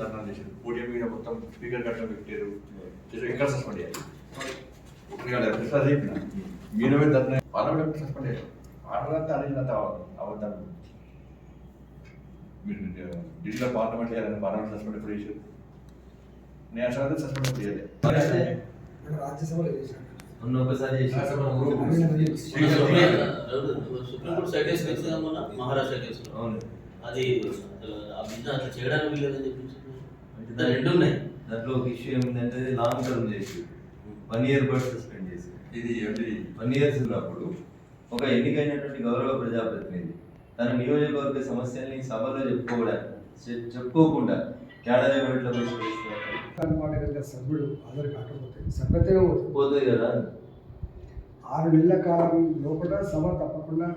ధర్నా చేశారు. పోడియం మీద మొత్తం స్పీకర్ కట్టడం పెట్టారు. ఎక్కడ సస్పెండ్ చేయాలి. ఎట్లా చెప్పిన. మీరు ధర్నా పార్లమెంట్ సస్పెండ్ చేయాలి. పార్లమెంట్ అవద్దాం. మీరు ఢిల్లీలో పార్లమెంట్ చేయాలని పార్లమెంట్ సస్పెండ్ ఎప్పుడు చేశారు? నేను అసలు సస్పెండ్ ఎప్పుడు చేయలేదు అంటే రాజ్యసభలో చేశాడు మొన్న ఒకసారి చేసి సుప్రీంకోర్టు సైడ్ కేసు వచ్చిందా మొన్న మహారాష్ట్ర కేసులో అది అట్లా చేయడానికి వీలేదని చెప్పి దాని రెండు ఉన్నాయి. దాంట్లో ఒక ఇష్యూ ఏమిటంటే లాంగ్ టర్మ్ చేసి వన్ ఇయర్ పాటు సస్పెండ్ చేసి ఇది ఏంటి వన్ ఇయర్స్ ఉన్నప్పుడు ఒక ఎన్నికైనటువంటి గౌరవ ప్రజాప్రతినిధి తన నియోజకవర్గ సమస్యల్ని సభలో చెప్పుకోవడానికి చె- చెప్పుకోకుండా మాట కలిగిన సభ్యుడు హాజరు కాకపోతే సభ్యతగా పోతుంది కదా. ఆరు నెలల కాలం లోపల సభ తప్పకుండా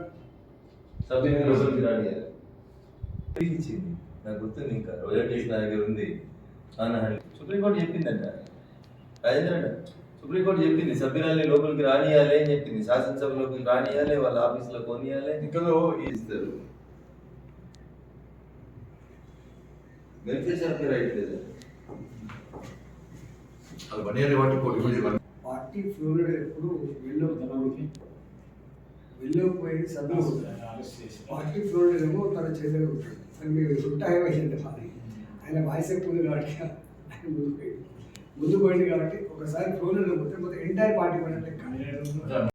ఇచ్చింది. నాకు గుర్తుంది ఇంకా. రోజా కేసు నా దగ్గర ఉంది. అన్న సుప్రీంకోర్టు చెప్పిందంట. రాజేంద్ర సుప్రీంకోర్టు చెప్పింది సభ్యురాల్ని లోపలికి రానియాలి అని చెప్పింది. శాసనసభలోకి రానియాలి వాళ్ళ ఆఫీసులో కొనియాలి ఇంకలో ఇస్తారు. రైట్ లేదు? అది వన్ ఇయర్ పార్టీ ఫ్లోరిడ్ ఎప్పుడు వెళ్ళకపోయి వెళ్ళకపోయేది సభ్యులు పార్టీ ఫ్లోరిడ్ ఏమో తన మీరు ఉంటాయో మరి ఆయన వాయిస్ ఎక్కువ ఉంది కాబట్టి ఆయన ముందు పోయింది ముందు పోయింది కాబట్టి ఒకసారి ఫ్లోరిడ్ పోతే మొత్తం ఎంటైర్ పార్టీ పడినట్టు